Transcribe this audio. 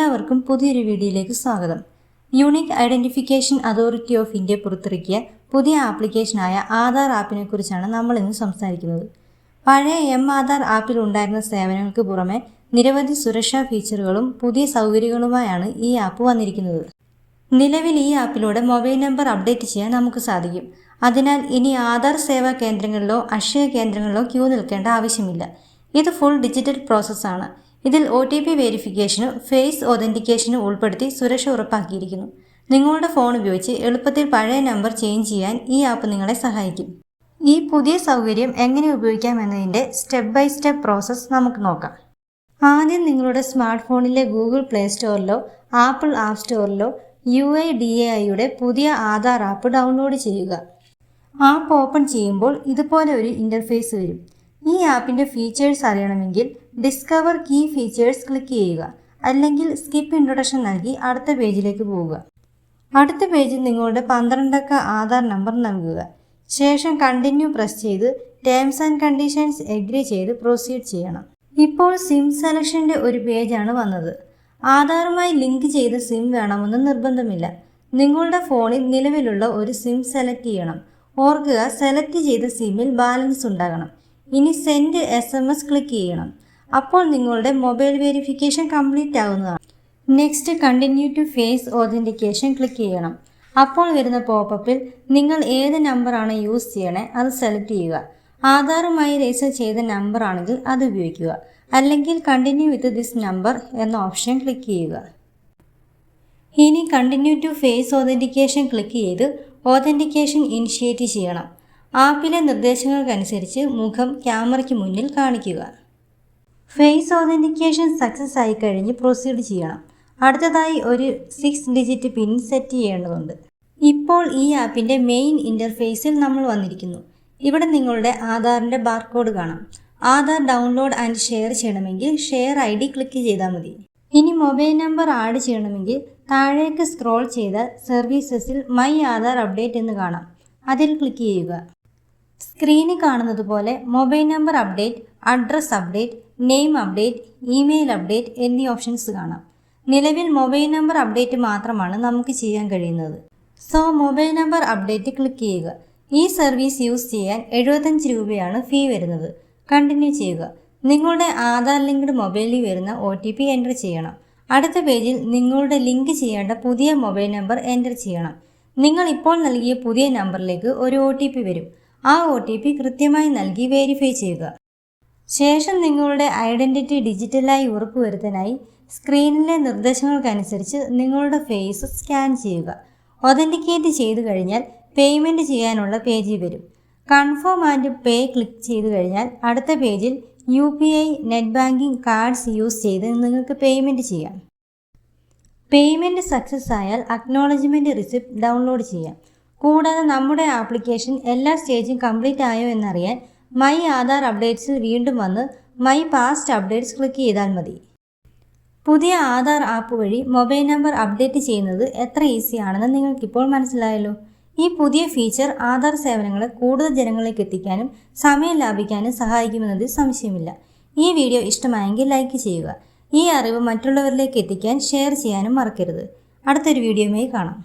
എല്ലാവർക്കും പുതിയൊരു വീഡിയോയിലേക്ക് സ്വാഗതം. Unique identification authority of India പുറത്തിറക്കിയ പുതിയ ആപ്ലിക്കേഷനായ ആധാർ ആപ്പിനെ കുറിച്ചാണ് നമ്മൾ ഇന്ന് സംസാരിക്കുന്നത്. പഴയ എം ആധാർ ആപ്പിൽ ഉണ്ടായിരുന്ന സേവനങ്ങൾക്ക് പുറമെ നിരവധി സുരക്ഷാ ഫീച്ചറുകളും പുതിയ സൗകര്യങ്ങളുമായാണ് ഈ ആപ്പ് വന്നിരിക്കുന്നത്. നിലവിൽ ഈ ആപ്പിലൂടെ മൊബൈൽ നമ്പർ അപ്ഡേറ്റ് ചെയ്യാൻ നമുക്ക് സാധിക്കും. അതിനാൽ ഇനി ആധാർ സേവാ കേന്ദ്രങ്ങളിലോ അക്ഷയ കേന്ദ്രങ്ങളിലോ ക്യൂ നിൽക്കേണ്ട ആവശ്യമില്ല. ഇത് ഫുൾ ഡിജിറ്റൽ പ്രോസസ്സാണ് ഇതിൽ ഒ ടി പി വെരിഫിക്കേഷനും ഫേസ് ഒതന്റിക്കേഷനും ഉൾപ്പെടുത്തി സുരക്ഷ ഉറപ്പാക്കിയിരിക്കുന്നു. നിങ്ങളുടെ ഫോൺ ഉപയോഗിച്ച് എളുപ്പത്തിൽ പഴയ നമ്പർ ചേഞ്ച് ചെയ്യാൻ ഈ ആപ്പ് നിങ്ങളെ സഹായിക്കും. ഈ പുതിയ സൗകര്യം എങ്ങനെ ഉപയോഗിക്കാം എന്നതിന്റെ സ്റ്റെപ്പ് ബൈ സ്റ്റെപ്പ് പ്രോസസ്സ് നമുക്ക് നോക്കാം. ആദ്യം നിങ്ങളുടെ സ്മാർട്ട് ഫോണിലെ ഗൂഗിൾ പ്ലേ സ്റ്റോറിലോ ആപ്പിൾ ആപ്പ് സ്റ്റോറിലോ യു ഐ ഡി എ ഐയുടെ പുതിയ ആധാർ ആപ്പ് ഡൗൺലോഡ് ചെയ്യുക. ആപ്പ് ഓപ്പൺ ചെയ്യുമ്പോൾ ഇതുപോലെ ഒരു ഇന്റർഫേസ് വരും. ഈ ആപ്പിന്റെ ഫീച്ചേഴ്സ് അറിയണമെങ്കിൽ ഡിസ്കവർ കീ ഫീച്ചേഴ്സ് ക്ലിക്ക് ചെയ്യുക അല്ലെങ്കിൽ സ്കിപ്പ് ഇൻട്രൊഡക്ഷൻ നൽകി അടുത്ത പേജിലേക്ക് പോവുക. അടുത്ത പേജിൽ നിങ്ങളുടെ പന്ത്രണ്ടക്ക ആധാർ നമ്പർ നൽകുക. ശേഷം കണ്ടിന്യൂ പ്രസ് ചെയ്ത് ടേംസ് ആൻഡ് കണ്ടീഷൻസ് എഗ്രി ചെയ്ത് പ്രൊസീഡ് ചെയ്യണം. ഇപ്പോൾ സിം സെലക്ഷന്റെ ഒരു പേജാണ് വന്നത്. ആധാറുമായി ലിങ്ക് ചെയ്ത സിം വേണമെന്ന് നിർബന്ധമില്ല. നിങ്ങളുടെ ഫോണിൽ നിലവിലുള്ള ഒരു സിം സെലക്ട് ചെയ്യണം. ഓർക്കുക സെലക്ട് ചെയ്ത സിമ്മിൽ ബാലൻസ് ഉണ്ടാകണം. ഇനി send S M S click ചെയ്യണം. അപ്പോൾ നിങ്ങളുടെ മൊബൈൽ വെരിഫിക്കേഷൻ കംപ്ലീറ്റ് ആവുന്നതാണ്. Next continue to face authentication click ചെയ്യണം. അപ്പോൾ വരുന്ന പോപ്പപ്പിൽ നിങ്ങൾ ഏത് നമ്പറാണ് യൂസ് ചെയ്യണേ അത് സെലക്ട് ചെയ്യുക. ആധാറുമായി രജിസ്റ്റർ ചെയ്ത നമ്പർ ആണെങ്കിൽ അത് ഉപയോഗിക്കുക. അല്ലെങ്കിൽ കണ്ടിന്യൂ വിത്ത് ദിസ് നമ്പർ എന്ന ഓപ്ഷൻ ക്ലിക്ക് ചെയ്യുക. ഇനി continue to face authentication click ചെയ്ത് ഓതന്റിക്കേഷൻ ഇനിഷ്യേറ്റ് ചെയ്യണം. ആപ്പിലെ നിർദ്ദേശങ്ങൾക്കനുസരിച്ച് മുഖം ക്യാമറയ്ക്ക് മുന്നിൽ കാണിക്കുക. ഫേസ് ഓതന്റിക്കേഷൻ സക്സസ് ആയി കഴിഞ്ഞ് പ്രൊസീഡ് ചെയ്യണം. അടുത്തതായി ഒരു സിക്സ് ഡിജിറ്റ് പിൻ സെറ്റ് ചെയ്യേണ്ടതുണ്ട്. ഇപ്പോൾ ഈ ആപ്പിന്റെ മെയിൻ ഇന്റർഫേസിൽ നമ്മൾ വന്നിരിക്കുന്നു. ഇവിടെ നിങ്ങളുടെ ആധാറിന്റെ ബാർകോഡ് കാണാം. ആധാർ ഡൗൺലോഡ് ആൻഡ് ഷെയർ ചെയ്യണമെങ്കിൽ ഷെയർ ഐ ഡി ക്ലിക്ക് ചെയ്താൽ മതി. ഇനി മൊബൈൽ നമ്പർ ആഡ് ചെയ്യണമെങ്കിൽ താഴേക്ക് സ്ക്രോൾ ചെയ്ത സർവീസസിൽ മൈ ആധാർ അപ്ഡേറ്റ് എന്ന് കാണാം. അതിൽ ക്ലിക്ക് ചെയ്യുക. സ്ക്രീനിൽ കാണുന്നത് പോലെ mobile number update address update name update email update എന്നീ ഓപ്ഷൻസ് കാണാം. നിലവിൽ മൊബൈൽ നമ്പർ അപ്ഡേറ്റ് മാത്രമാണ് നമുക്ക് ചെയ്യാൻ കഴിയുന്നത്. So mobile number update click ചെയ്യുക. ഈ സർവീസ് യൂസ് ചെയ്യാൻ എഴുപത്തഞ്ച് രൂപയാണ് ഫീ വരുന്നത്. കണ്ടിന്യൂ ചെയ്യുക. നിങ്ങളുടെ ആധാർ ലിങ്ക്ഡ് മൊബൈലിൽ വരുന്ന ഒ ടി പി എന്റർ ചെയ്യണം. അടുത്ത പേജിൽ നിങ്ങളുടെ ലിങ്ക് ചെയ്യേണ്ട പുതിയ മൊബൈൽ നമ്പർ എന്റർ ചെയ്യണം. നിങ്ങൾ ഇപ്പോൾ നൽകിയ പുതിയ നമ്പറിലേക്ക് ഒരു ഒ വരും. ആ ഒ ടി പി കൃത്യമായി നൽകി വെരിഫൈ ചെയ്യുക. ശേഷം നിങ്ങളുടെ ഐഡന്റിറ്റി ഡിജിറ്റലായി ഉറപ്പുവരുത്താനായി സ്ക്രീനിലെ നിർദ്ദേശങ്ങൾക്കനുസരിച്ച് നിങ്ങളുടെ ഫേസ് സ്കാൻ ചെയ്യുക. ഒതന്റിക്കേറ്റ് ചെയ്തു കഴിഞ്ഞാൽ പേയ്മെന്റ് ചെയ്യാനുള്ള പേജിൽ വരും. കൺഫേം ആൻഡ് പേ ക്ലിക്ക് ചെയ്തു കഴിഞ്ഞാൽ അടുത്ത പേജിൽ U P I net banking cards use ചെയ്ത് നിങ്ങൾക്ക് പേയ്മെന്റ് ചെയ്യാം. പേയ്മെന്റ് സക്സസ് ആയാൽ അക്നോളജ്മെന്റ് റിസിപ്റ്റ് ഡൗൺലോഡ് ചെയ്യാം. കൂടാതെ നമ്മുടെ ആപ്ലിക്കേഷൻ എല്ലാ സ്റ്റേജും കംപ്ലീറ്റ് ആയോ എന്നറിയാൻ മൈ ആധാർ അപ്ഡേറ്റ്സിൽ വീണ്ടും വന്ന് മൈ പാസ്റ്റ് അപ്ഡേറ്റ്സ് ക്ലിക്ക് ചെയ്താൽ മതി. പുതിയ ആധാർ ആപ്പ് വഴി മൊബൈൽ നമ്പർ അപ്ഡേറ്റ് ചെയ്യുന്നത് എത്ര ഈസിയാണെന്ന് നിങ്ങൾക്കിപ്പോൾ മനസ്സിലായല്ലോ. ഈ പുതിയ ഫീച്ചർ ആധാർ സേവനങ്ങളെ കൂടുതൽ ജനങ്ങളിലേക്ക് എത്തിക്കാനും സമയം ലാഭിക്കാനും സഹായിക്കുമെന്നതിൽ സംശയമില്ല. ഈ വീഡിയോ ഇഷ്ടമായെങ്കിൽ ലൈക്ക് ചെയ്യുക. ഈ അറിവ് മറ്റുള്ളവരിലേക്ക് എത്തിക്കാൻ ഷെയർ ചെയ്യാനും മറക്കരുത്. അടുത്തൊരു വീഡിയോയുമായി കാണാം.